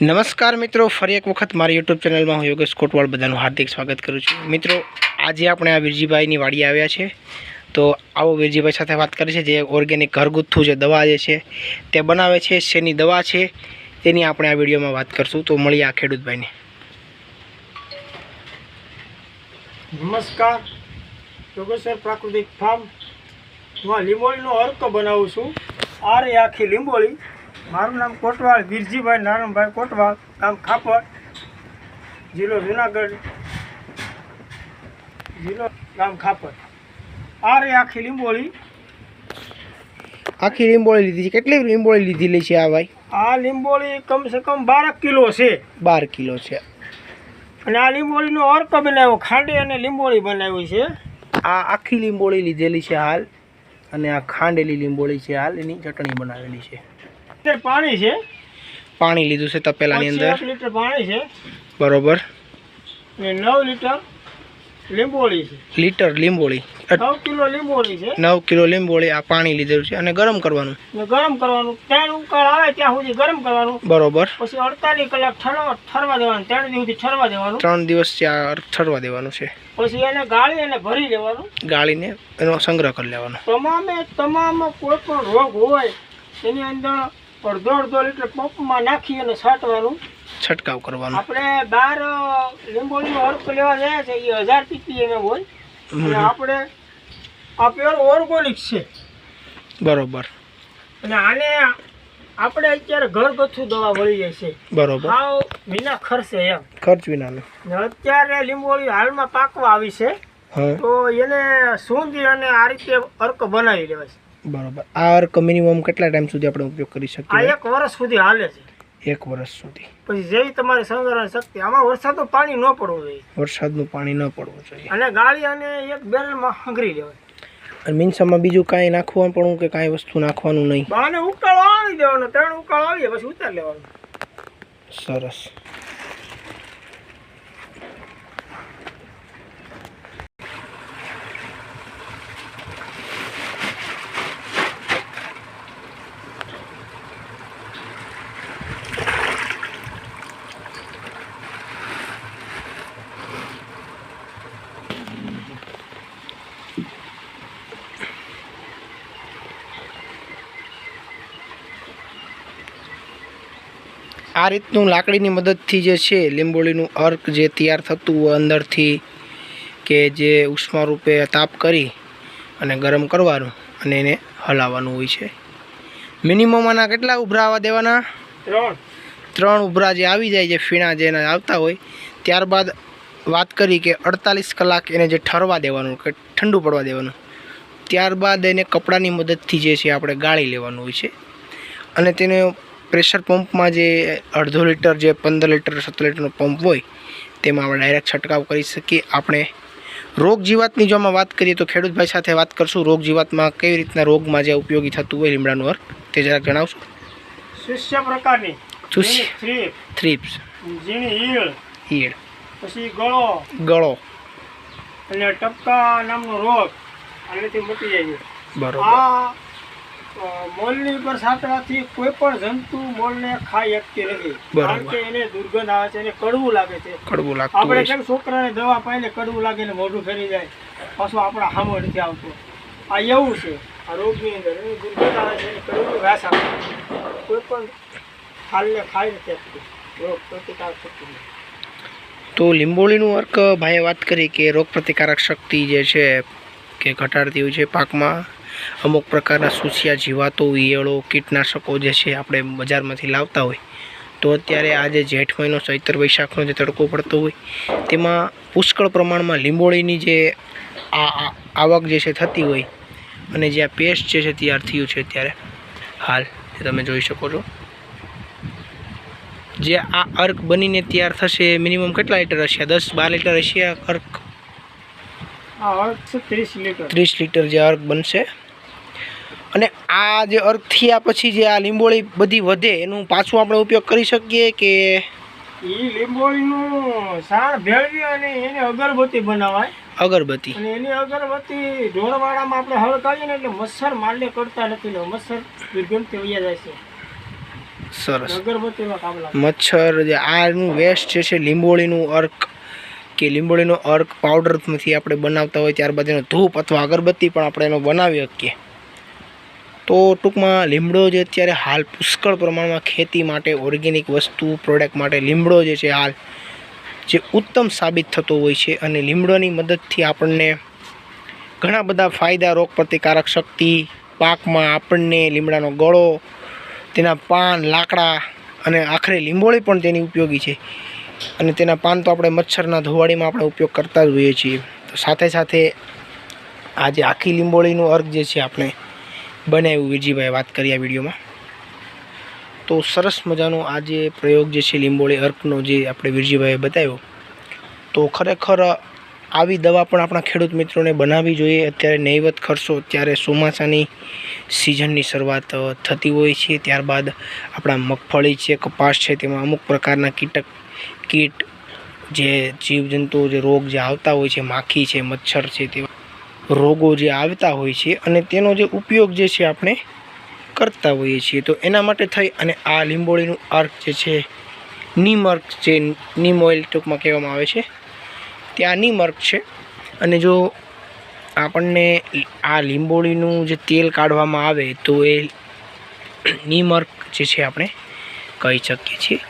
નમસ્કાર મિત્રો, ફરી એક વખત મારી યુટ્યુબ ચેનલમાં હું યોગેશ કોટવાળ બધાનું હાર્દિક સ્વાગત કરું છું. મિત્રો, આજે આપણે આ વીરજીભાઈની વાડી આવ્યા છે. તો આવો વીરજીભાઈ સાથે વાત કરી છે જે ઓર્ગેનિક ઘરગુથ્થું જે દવા જે છે, તે બનાવે છે, શેની દવા છે, તેની આપણે આ વિડીયોમાં વાત કરશું. તો મળીએ આ ખેડૂતભાઈને. નમસ્કાર. યોગેશ્વર પ્રાકૃતિક ફાર્મ. હું લીંબોળીનો અર્ક બનાવું છું. આ રે આખી લીંબોળી. મારું નામ કોટવાળ વીરજીભાઈ નારણભાઈ કોટવાળ ગામ ખાપર જિલ્લો જુનાગઢ જિલ્લો ગામ ખાપર. આ રે આખી લીંબોળી. આખી લીંબોળી લીધી છે. કેટલી લીંબોળી લીધેલી છે આ ભાઈ? આ લીંબોળી કમસે કમ બાર કિલો છે. બાર કિલો છે. અને આ લીંબોળીનો અર્ક બનાવ્યો ખાંડી અને લીંબોળી બનાવી છે. આ આખી લીંબોળી લીધેલી છે હાલ. અને આ ખાંડેલી લીંબોળી છે હાલ. એની ચટણી બનાવેલી છે. લીટર પાણી છે. પાણી લીધું છે તપેલાની અંદર. લીટર પાણી છે. બરોબર. ને નવ લીટર લીંબોળી છે. લીટર લીંબોળી. નવ કિલો લીંબોળી છે. નવ કિલો લીંબોળી આ પાણી લીધેલું છે અને ગરમ કરવાનું. ને ગરમ કરવાનું. ત્રણ ઉકાળ આવે ત્યાં સુધી ગરમ કરવાનું. બરોબર. પછી અડતાલીસ કલાક ઠરવા દેવાનું. ત્રણ દિવસ સુધી ઠરવા દેવાનું. ત્રણ દિવસ ત્યાં ઠરવા દેવાનું છે. પછી એને ગાળી અને ભરી લેવાનું ગાળીને એનો સંગ્રહ કરી લેવાનો. તમામે તમામ કોઈ પણ રોગ હોય એની અંદર અડધો અડધો લીટર પંપમાં નાખી અને છાંટવાનું. છંટકાવ કરવાનો. આપણે બાર લીંબોળીનો અર્ક લેવા જાય છે એ હજાર પીપીએમ હોય. અને આપણે આ પ્યોર ઓર્ગોનિક છે. બરોબર. અને આને આપણે અત્યારે ઘરગથ્થુ દવા મળી જાય છે. બરોબર. હાવ વિના ખર્ચે એમ. ખર્ચ વિનાનો અત્યારે લીંબોળી હાલમાં પાકવા આવી છે. તો એને સૂંધી અને આ રીતે અર્ક બનાવી લેવાય છે. બરોબર. આ અર્ક મિનિમમ કેટલા ટાઈમ સુધી આપણે ઉપયોગ કરી આ શકીએ એક વર્ષ સુધી હાલે છે. એક વર્ષ સુધી. પછી જેવી તમારી સંગ્રહણ શક્તિ આમાં વરસાદનું પાણી ન પડવું જોઈએ. વરસાદનું પાણી ન પડવું જોઈએ. અને ગાળી અને એક બેરલમાં હંગરી લેવાય. અને મીન્સામાં બીજું કાંઈ નાખવાનું પણ કે કાંઈ વસ્તુ નાખવાનું નહીં? બાને ઉકાળો આવી દેવાનો ત્રણ ઉકાળો આવીએ પછી ઉતાર લેવાનું. સરસ. આ રીતનું લાકડીની મદદથી જે છે લીંબોળીનું અર્ક જે તૈયાર થતું હોય અંદરથી કે જે ઉષ્મા રૂપે તાપ કરી અને ગરમ કરવાનું અને એને હલાવવાનું હોય છે. મિનિમમ આના કેટલા ઉભરા આવવા દેવાના? ત્રણ. ત્રણ ઉભરા જે આવી જાય જે ફીણા જે એના આવતા હોય ત્યારબાદ વાત કરી કે અડતાલીસ કલાક એને જે ઠરવા દેવાનું કે ઠંડુ પડવા દેવાનું. ત્યારબાદ એને કપડાની મદદથી જે છે આપણે ગાળી લેવાનું હોય છે. અને તેને પ્રેશર પંપમાં જે અડધો લીટર જે પંદર લીટર સત્તર લીટરનો પંપ હોય તેમાં આપણે ડાયરેક્ટ છંટકાવ કરી શકીએ. આપણે રોગ જીવાતની જો વાત કરીએ તો ખેડૂતભાઈ સાથે વાત કરશું. રોગ જીવાતમાં કેવી રીતના રોગમાં જે ઉપયોગી થતું હોય લીમડાનું અર્ક તે જરાક જણાવશો? શિષ્ય પ્રકારની. થ્રીપ્સ. ઈયળ પછી ગળો. ગળો. અને ટપકા નામનો રોગ. આનાથી મટી જાય બરોબર. મોલની ઉપર છાંટવાથી કોઈ પણ જંતુ મોલને ખાઈ શકતી નથી. કારણ કે એને દુર્ગંધ આવે છે એને કડવું લાગે છે. કડવું લાગે આપણે કેમ છોકરાને દવા પાઈને કડવું લાગે ને મોઢું ફેરી જાય? પાછું આપણા હામો નથી આવતું. આ એવું છે. આ રોગની અંદર એની દુર્ગંધ આવે છે એને કડવું ઘાસ આપે કોઈ પણ હાલને ખાઈ નથી આપતું રોગ પ્રતિકાર શક્તિ તો લીંબોળીનું અર્ક ભાઈએ વાત કરી કે રોગ પ્રતિકારક શક્તિ જે છે કે ઘટાડતી હોય છે પાકમાં. અમુક પ્રકારના સુસિયા જીવાતો ઈયળો કીટનાશકો જે છે આપણે બજારમાંથી લાવતા હોય તો અત્યારે આ જે જેઠ મહિનો ચૈતર વૈશાખનો જે તડકો પડતો હોય તેમાં પુષ્કળ પ્રમાણમાં લીંબોળીની જે આ આવક જે છે થતી હોય અને જે આ પેસ્ટ જે છે તૈયાર થયું છે અત્યારે. હાલ તમે જોઈ શકો છો. જે આ અર્ક બનીને તૈયાર થશે મિનિમમ કેટલા લીટર હશે? દસ બાર લીટર હશે અર્ક? ત્રીસ લીટર જે અર્ક બનશે. અને આ જે અર્ક થયા પછી જે આ લીંબોળી બધી વધે એનું પાછું આપણે ઉપયોગ કરી શકીએ કે? એ લીંબોળીનું સાણ ભેળવી અને એને અગરબત્તી બનાવાય. અગરબત્તી. અને એની અગરબત્તી ઢોરવાડામાં આપણે હળ ને એટલે મચ્છર મારને કરતા નથી ને મચ્છર દુર્ગંધથી વયા જાય છે. સરસ. અગરબત્તીમાં કામ લાગે. મચ્છર જે આનું વેસ્ટ જે છે લીંબોળીનું અર્ક કે લીંબોળીનો અર્ક પાવડરમાંથી આપણે બનાવતા હોય ત્યારબાદ એનો ધૂપ અથવા અગરબત્તી પણ આપણે એનો બનાવી શકીએ. તો ટૂંકમાં લીમડો જે અત્યારે હાલ પુષ્કળ પ્રમાણમાં ખેતી માટે ઓર્ગેનિક વસ્તુ પ્રોડક્ટ માટે લીમડો જે છે હાલ જે ઉત્તમ સાબિત થતો હોય છે અને લીમડોની મદદથી આપણને ઘણા બધા ફાયદા, રોગ પ્રતિકારક શક્તિ, પાકમાં આપણને લીમડાનો ગળો, તેના પાન, લાકડા અને આખરે લીંબોળી પણ તેની ઉપયોગી છે. અને તેના પાન તો આપણે મચ્છરના ધોવાળીમાં આપણે ઉપયોગ કરતા જ હોઈએ છીએ. તો સાથે સાથે આ જે આખી લીંબોળીનું અર્ક જે છે આપણે બનાવ્યું વીરજીભાઈ વાત કરી આ વિડીયોમાં. તો સરસ મજાનો આ જે પ્રયોગ જે છે લીંબોળી અર્કનો જે આપણે વીરજીભાઈએ બતાવ્યો, તો ખરેખર આવી દવા પણ આપણા ખેડૂત મિત્રોને બનાવવી જોઈએ. અત્યારે નહીવત ખર્ચો, ત્યારે ચોમાસાની સિઝનની શરૂઆત થતી હોય છે. ત્યારબાદ આપણા મગફળી છે, કપાસ છે, તેમાં અમુક પ્રકારના કીટક, કીટ જે જીવજંતુઓ, જે રોગ જે આવતા હોય છે, માખી છે, મચ્છર છે, તેવા રોગો જે આવતા હોય છે અને તેનો જે ઉપયોગ જે છે આપણે કરતા હોઈએ છીએ. તો એના માટે થઈ અને આ લીંબોળીનું અર્ક જે છે નીમ અર્ક જે નીમ ઓઇલ ટૂંકમાં કહેવામાં આવે છે, ત્યાં નીમ અર્ક છે. અને જો આપણને આ લીંબોળીનું જે તેલ કાઢવામાં આવે તો એ નીમ અર્ક જે છે આપણે કહી શકીએ છીએ.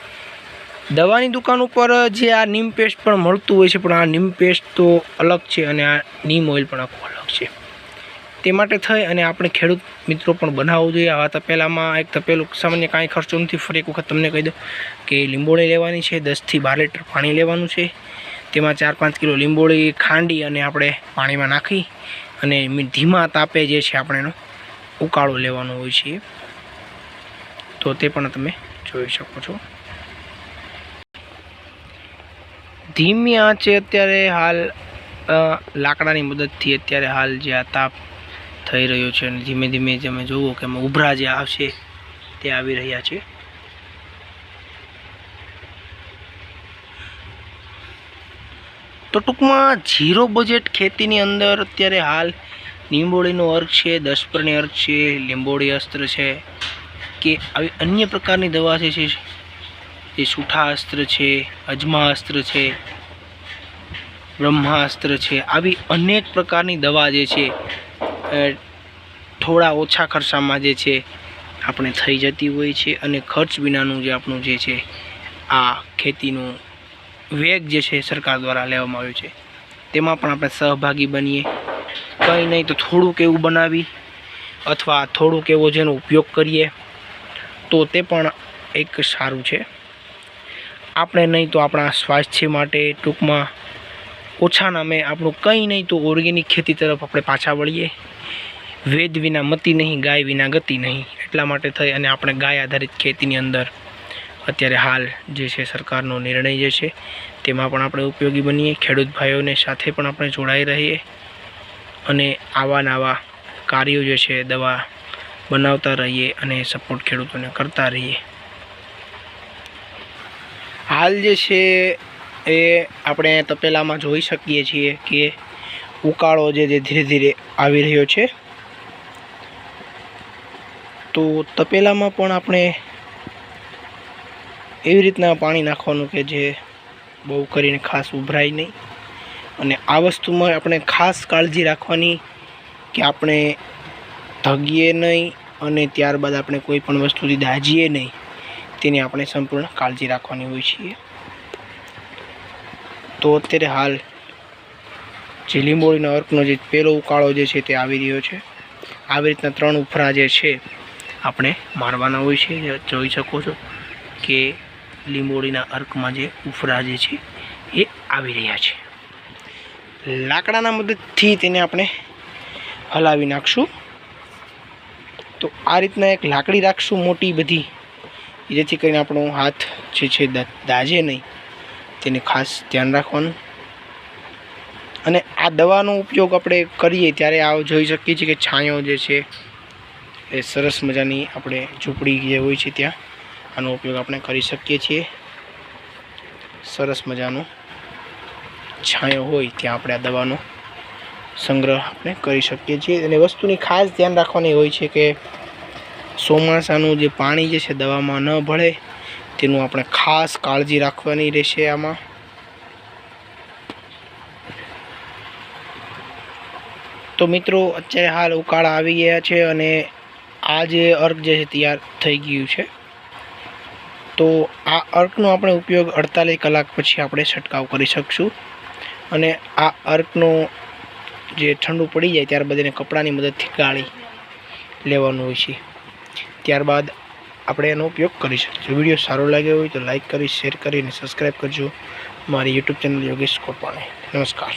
દવાની દુકાન ઉપર જે આ નીમ પેસ્ટ પણ મળતું હોય છે, પણ આ નીમ પેસ્ટ તો અલગ છે અને આ નીમ ઓઇલ પણ આખું અલગ છે. તે માટે થઈ અને આપણે ખેડૂત મિત્રો પણ બનાવવું જોઈએ. આવા તપેલામાં એક તપેલું, સામાન્ય કાંઈ ખર્ચો નથી. ફરી એક વખત તમને કહી દઉં કે લીંબોળી લેવાની છે દસથી બાર લીટર પાણી લેવાનું છે. તેમાં ચાર પાંચ કિલો લીંબોળી ખાંડી અને આપણે પાણીમાં નાખી અને ધીમા તાપે જે છે આપણે એનો ઉકાળો લેવાનો હોય છે. તો તે પણ તમે જોઈ શકો છો. ધીમી આંચે અત્યારે હાલ લાકડાની મદદથી અત્યારે હાલ જે આ તાપ થઈ રહ્યો છે અને ધીમે ધીમે તમે જુઓ કે ઉભરા જે આવશે તે આવી રહ્યા છે. તો ટૂંકમાં ઝીરો બજેટ ખેતીની અંદર અત્યારે હાલ લીંબોળીનો અર્ક છે, દસપરની અર્ક છે, લીંબોળી અસ્ત્ર છે, કે આવી અન્ય પ્રકારની દવા છે જે જે સુઠા અસ્ત્ર છે અજમા અસ્ત્ર છે, બ્રહ્માસ્ત્ર છે. આવી અનેક પ્રકારની દવા જે છે થોડા ઓછા ખર્ચામાં જે છે, આપણે થઈ જતી હોય છે અને ખર્ચ વિનાનું જે આપણું જે છે, આ ખેતીનું વેગ જે છે સરકાર દ્વારા લેવામાં આવ્યું છે. તેમાં પણ આપણે સહભાગી બનીએ. કંઈ નહીં તો થોડુંક એવું બનાવી અથવા થોડુંક એવો જેનો ઉપયોગ કરીએ તો તે પણ એક સારું છે. આપણે નહીં તો આપણા સ્વાસ્થ્ય માટે ટૂંકમાં ઓછા નામે આપણું કંઈ નહીં તો ઓર્ગેનિક ખેતી તરફ આપણે પાછા વળીએ. વેદ વિના મતિ નહીં, ગાય વિના ગતિ નહીં. એટલા માટે થઈ અને આપણે ગાય આધારિત ખેતીની અંદર અત્યારે હાલ જે છે સરકારનો નિર્ણય જે છે તેમાં પણ આપણે ઉપયોગી બનીએ, ખેડૂત ભાઈઓને સાથે પણ આપણે જોડાઈ રહીએ અને આવા નવા કાર્યો જે છે દવા બનાવતા રહીએ અને સપોર્ટ ખેડૂતોને કરતા રહીએ. હાલ જે છે એ આપણે તપેલામાં જોઈ શકીએ છીએ કે ઉકાળો જે ધીરે ધીરે આવી રહ્યો છે. તો તપેલામાં પણ આપણે એવી રીતના પાણી નાખવાનું કે જે બહુ કરીને ખાસ ઉભરાય નહીં. અને આ વસ્તુમાં આપણે ખાસ કાળજી રાખવાની કે આપણે ધગીએ નહીં અને ત્યારબાદ આપણે કોઈ પણ વસ્તુથી દાજીએ નહીં. તેની આપણે સંપૂર્ણ કાળજી રાખવાની હોય છીએ. તો અત્યારે હાલ જે લીંબોળીના અર્કનો જે પહેલો ઉકાળો જે છે તે આવી રહ્યો છે. આવી રીતના ત્રણ ઉફરા જે છે આપણે મારવાના હોય છે. જોઈ શકો છો કે લીંબોળીના અર્કમાં જે ઉફરા જે છે એ આવી રહ્યા છે. લાકડાના મદદથી તેને આપણે હલાવી નાખશું. તો આ રીતના એક લાકડી રાખશું મોટી બધી. જેથી કરીને આપણો હાથ જે છે દાજે નહીં, તેને ખાસ ધ્યાન રાખવાનું. અને આ દવાનો ઉપયોગ આપણે કરીએ ત્યારે આ જોઈ શકીએ છીએ કે છાંયો જે છે એ સરસ મજાની આપણે ઝૂંપડી જે હોય છે ત્યાં, આનો ઉપયોગ આપણે કરી શકીએ છીએ. સરસ મજાનો છાંયો હોય ત્યાં આપણે આ દવાનો સંગ્રહ આપણે કરી શકીએ છીએ. અને વસ્તુની ખાસ ધ્યાન રાખવાની હોય છે કે ચોમાસાનું જે પાણી જે છે દવામાં ન ભળે, તેનું આપણે ખાસ કાળજી રાખવાની રહેશે આમાં. તો મિત્રો, અત્યારે હાલ ઉકાળા આવી ગયા છે અને આ જે અર્ક જે છે તૈયાર થઈ ગયું છે. તો આ અર્કનો આપણે ઉપયોગ અડતાલીસ કલાક પછી આપણે છંટકાવ કરી શકશું. અને આ અર્કનો જે ઠંડુ પડી જાય ત્યારબાદ એને કપડાની મદદથી ગાળી લેવાનું હોય છે. ત્યારબાદ આપણે એનો ઉપયોગ કરી શકીએ. વીડિયો સારો લાગ્યો હોય તો લાઈક કરી, શેર કરી અને સબસ્ક્રાઈબ કરજો. મારી યુટ્યુબ ચેનલ યોગેશ કોટવાણી. નમસ્કાર.